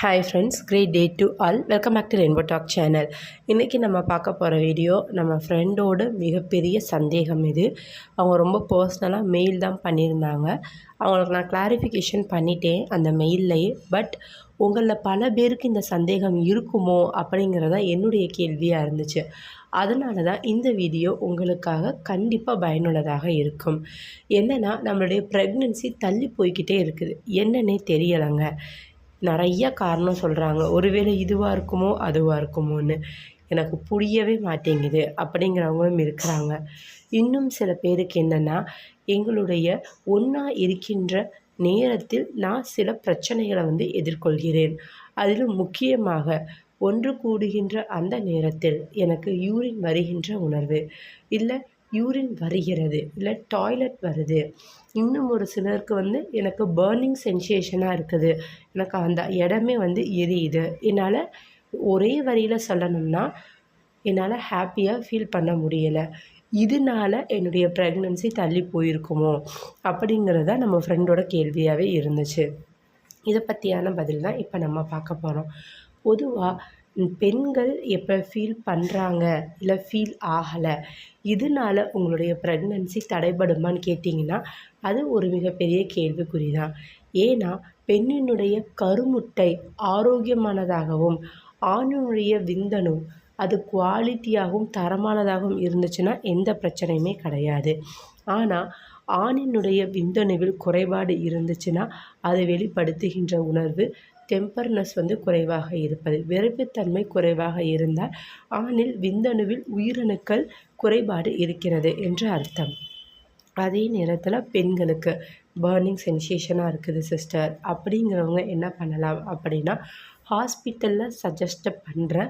Hi friends great day to all welcome back to Rainbow Talk channel இன்றைக்கி நம்ம பார்க்க போகிற வீடியோ நம்ம ஃப்ரெண்டோட மிகப்பெரிய சந்தேகம் இது. அவங்க ரொம்ப பர்சனலாக மெயில் தான் பண்ணியிருந்தாங்க. அவங்களுக்கு நான் கிளாரிஃபிகேஷன் பண்ணிட்டேன் அந்த மெயில்லையே பட் உங்களில் பல பேருக்கு இந்த சந்தேகம் இருக்குமோ அப்படிங்கிறத என்னுடைய கேள்வியாக இருந்துச்சு. அதனால தான் இந்த வீடியோ உங்களுக்காக கண்டிப்பாக பயனுள்ளதாக இருக்கும். என்னென்னா நம்மளுடைய ப்ரெக்னென்சி தள்ளி போய்கிட்டே இருக்குது. என்னன்னே தெரியலைங்க. நிறைய காரணம் சொல்கிறாங்க ஒருவேளை இதுவாக இருக்குமோ அதுவாக இருக்குமோன்னு எனக்கு புரியவே மாட்டேங்குது அப்படிங்கிறவங்களும் இருக்கிறாங்க. இன்னும் சில பேருக்கு என்னென்னா எங்களுடைய ஒன்றா இருக்கின்ற நேரத்தில் நான் சில பிரச்சனைகளை வந்து எதிர்கொள்கிறேன். அதிலும் முக்கியமாக ஒன்று கூடுகின்ற அந்த நேரத்தில் எனக்கு யூரின் வருகின்ற உணர்வு. இல்லை யூரின் வருகிறது இல்லை டாய்லெட் வருது. இன்னும் ஒரு சிலருக்கு வந்து எனக்கு பேர்னிங் சென்சேஷனாக இருக்குது. எனக்கு அந்த இடமே வந்து எரியுது. என்னால் ஒரே வரியில் சொல்லணும்னா என்னால் ஹாப்பியாக ஃபீல் பண்ண முடியலை. இதனால என்னுடைய ப்ரெக்னன்சி தள்ளி போயிருக்குமோ அப்படிங்கிறத நம்ம ஃப்ரெண்டோட கேள்வியாகவே இருந்துச்சு. இதை பற்றியான பதில் தான் இப்போ நம்ம பார்க்க போகிறோம் பொதுவாக பெண்கள் எப்போ ஃபீல் பண்ணுறாங்க இல்லை ஃபீல் ஆகலை? இதனால உங்களுடைய ப்ரெக்னன்சி தடைபடுமான்னு கேட்டிங்கன்னா அது ஒரு மிகப்பெரிய கேள்விக்குறி தான் ஏன்னா பெண்ணினுடைய கருமுட்டை ஆரோக்கியமானதாகவும் ஆணினுடைய விந்தணு அது குவாலிட்டியாகவும் தரமானதாகவும் இருந்துச்சுன்னா எந்த பிரச்சனையுமே கிடையாது. ஆனால் ஆணினுடைய விந்தணுவில் குறைபாடு இருந்துச்சுன்னா அதை வெளிப்படுத்துகின்ற உணர்வு டெம்பர்னஸ் வந்து குறைவாக இருப்பது. விரைப்புத்தன்மை குறைவாக இருந்தால் ஆணில் விந்தணுவில் உயிரணுக்கள் குறைபாடு இருக்கிறது என்று அர்த்தம். அதே நேரத்தில் பெண்களுக்கு பேர்னிங் சென்சேஷனாக இருக்குது சிஸ்டர் அப்படிங்கிறவங்க என்ன பண்ணலாம் அப்படின்னா ஹாஸ்பிட்டலில் சஜஸ்ட் பண்ணுற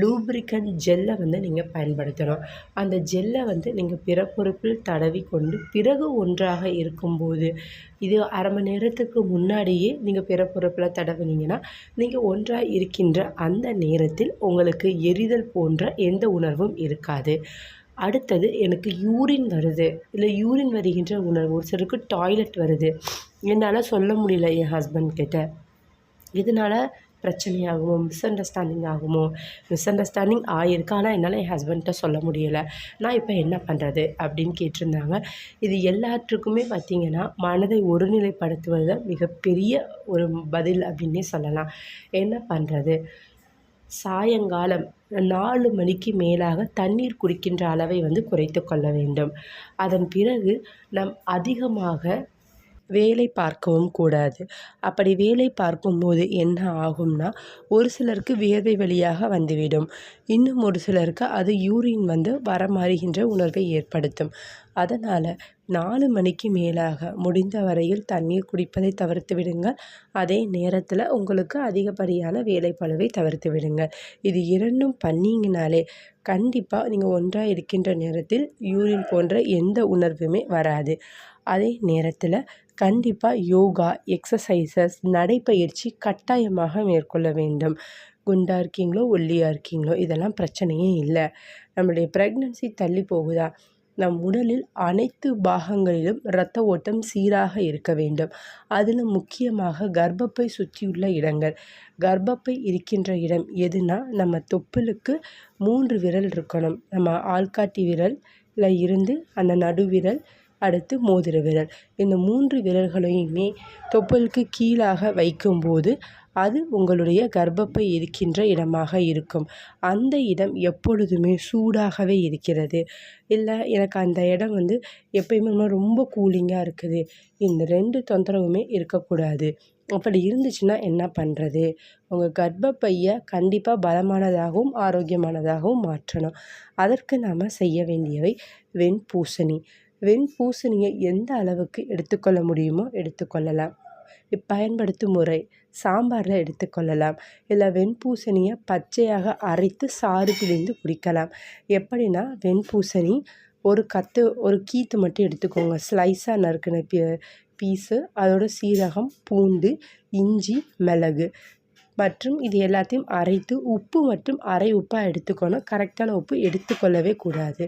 லூப்ரிகன் ஜெல்லை வந்து நீங்கள் பயன்படுத்தணும். அந்த ஜெல்லை வந்து நீங்கள் பிறப்புறுப்பில் தடவி கொண்டு பிறகு ஒன்றாக இருக்கும்போது இது அரை மணி நேரத்துக்கு முன்னாடியே நீங்கள் பிறப்புறுப்பில் தடவினீங்கன்னா நீங்கள் ஒன்றாக இருக்கின்ற அந்த நேரத்தில் உங்களுக்கு எரிதல் போன்ற எந்த உணர்வும் இருக்காது. அடுத்தது எனக்கு யூரின் வருது. இல்லை யூரின் வருகின்ற உணர்வு ஒரு சிலருக்கு டாய்லெட் வருது. என்னால் சொல்ல முடியல என் ஹஸ்பண்ட் கிட்ட. இதனால் பிரச்சனையாகுமோ மிஸ் அண்டர்ஸ்டாண்டிங் ஆகுமோ? மிஸ் அண்டர்ஸ்டாண்டிங் ஆகிருக்கு ஆனால் என்னால் என் ஹஸ்பண்ட்ட சொல்ல முடியலை. நான் இப்போ என்ன பண்ணுறது அப்படின்னு கேட்டிருந்தாங்க. இது எல்லாத்துக்குமே பார்த்திங்கன்னா மனதை ஒருநிலைப்படுத்துவது மிகப்பெரிய ஒரு பதில் அப்படின்னே சொல்லலாம். என்ன பண்ணுறது சாயங்காலம் நாலு மணிக்கு மேலாக தண்ணீர் குடிக்கின்ற அளவை வந்து குறைத்து கொள்ள வேண்டும். அதன் பிறகு நம் அதிகமாக வேலை பார்க்கவும் கூடாது. அப்படி வேலை பார்க்கும்போது என்ன ஆகும்னா ஒரு சிலருக்கு வியர்வை வழியாக வந்துவிடும். இன்னும் ஒரு சிலருக்கு அது யூரின் வந்து வரமாறுகின்ற உணர்வை ஏற்படுத்தும். அதனால் நாலு மணிக்கு மேலாக முடிந்த வரையில் தண்ணீர் குடிப்பதை தவிர்த்து விடுங்கள். அதே நேரத்தில் உங்களுக்கு அதிகப்படியான வேலைப்பளுவை தவிர்த்து விடுங்கள். இது இரண்டும் பண்ணிங்கனாலே கண்டிப்பாக நீங்கள் ஒன்றாக இருக்கின்ற நேரத்தில் யூரின் போன்ற எந்த உணர்வுமே வராது. அதே நேரத்தில் கண்டிப்பாக யோகா எக்ஸசைசஸ் நடைப்பயிற்சி கட்டாயமாக மேற்கொள்ள வேண்டும். குண்டாக இருக்கீங்களோ ஒல்லியாக இருக்கீங்களோ இதெல்லாம் பிரச்சனையே இல்லை. நம்மளுடைய ப்ரெக்னன்சி தள்ளி போகுதா? நம் உடலில் அனைத்து பாகங்களிலும் இரத்த ஓட்டம் சீராக இருக்க வேண்டும். அதில் முக்கியமாக கர்ப்பப்பை சுற்றியுள்ள இடங்கள். கர்ப்பப்பை இருக்கின்ற இடம் எதுனா நம்ம தொப்புளுக்கு மூன்று விரல் இருக்கணும். நம்ம ஆள்காட்டி விரலில் இருந்து அந்த நடுவிரல் அடுத்து மோதிர விரல். இந்த மூன்று விரல்களையுமே தொப்புளுக்கு கீழாக வைக்கும்போது அது உங்களுடைய கர்ப்பப்பை இருக்கின்ற இடமாக இருக்கும். அந்த இடம் எப்பொழுதுமே சூடாகவே இருக்கிறது. இல்லை எனக்கு அந்த இடம் வந்து எப்பயுமே ரொம்ப கூலிங்காக இருக்குது. இந்த ரெண்டு தொந்தரவுமே இருக்கக்கூடாது. அப்படி இருந்துச்சுன்னா என்ன பண்ணுறது உங்கள் கர்ப்பப்பையை கண்டிப்பாக பலமானதாகவும் ஆரோக்கியமானதாகவும் மாற்றணும். அதற்கு நாம் செய்ய வேண்டியவை வெண்பூசணி. வெண்பூசணியை எந்த அளவுக்கு எடுத்துக்கொள்ள முடியுமோ எடுத்துக்கொள்ளலாம். பயன்படுத்தும் முறை. சாம்பாரில் எடுத்துக்கொள்ளலாம் இல்லை வெண்பூசணியை பச்சையாக அரைத்து சாறு பிழிந்து குடிக்கலாம். எப்படின்னா வெண்பூசணி ஒரு கத்து ஒரு கீத்து மட்டும் எடுத்துக்கோங்க. ஸ்லைஸாக நறுக்கின பீ பீஸு அதோட சீரகம் பூண்டு இஞ்சி மிளகு. மற்றும் இது எல்லாத்தையும் அரைத்து உப்பு மற்றும் அரை உப்பாக எடுத்துக்கணும். கரெக்டான உப்பு எடுத்துக்கொள்ளவே கூடாது.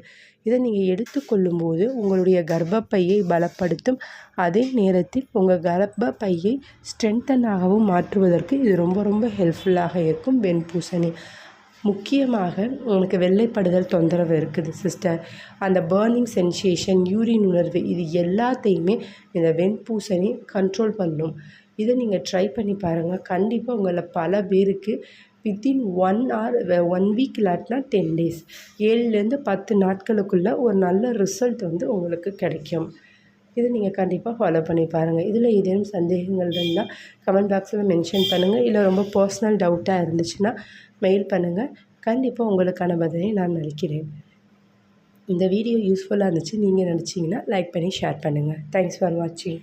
இதை நீங்கள் எடுத்துக்கொள்ளும்போது உங்களுடைய கர்ப்பப்பையை பலப்படுத்தும். அதே நேரத்தில் உங்கள் கர்ப்பப்பையை ஸ்ட்ரென்தனாகவும் மாற்றுவதற்கு இது ரொம்ப ரொம்ப ஹெல்ப்ஃபுல்லாக இருக்கும் வெண்பூசணி. முக்கியமாக உங்களுக்கு வெள்ளைப்படுதல் தொந்தரவு இருக்குது சிஸ்டர் அந்த பேர்னிங் சென்சேஷன் யூரின் உணர்வு இது எல்லாத்தையுமே இந்த வெண்பூசணி கண்ட்ரோல் பண்ணும். இதை நீங்கள் ட்ரை பண்ணி பாருங்கள். கண்டிப்பாக உங்களில் பல பேருக்கு within one or one week இல்லாட்டினா டென் டேஸ் ஏழுலேருந்து பத்து நாட்களுக்குள்ளே ஒரு நல்ல ரிசல்ட் வந்து உங்களுக்கு கிடைக்கும். இதை நீங்கள் கண்டிப்பாக ஃபாலோ பண்ணி பாருங்கள். இதில் ஏதேனும் சந்தேகங்கள் இருந்தால் கமெண்ட் பாக்ஸில் மென்ஷன் பண்ணுங்கள். இல்லை ரொம்ப பர்சனல் டவுட்டாக இருந்துச்சுன்னா மெயில் பண்ணுங்கள். கண்டிப்பாக உங்களுக்கான பதிலை நான் நினைக்கிறேன் இந்த வீடியோ யூஸ்ஃபுல்லாக இருந்துச்சு. நீங்கள் நினச்சிங்கன்னா லைக் பண்ணி ஷேர் பண்ணுங்கள். தேங்க்ஸ் ஃபார் வாட்சிங்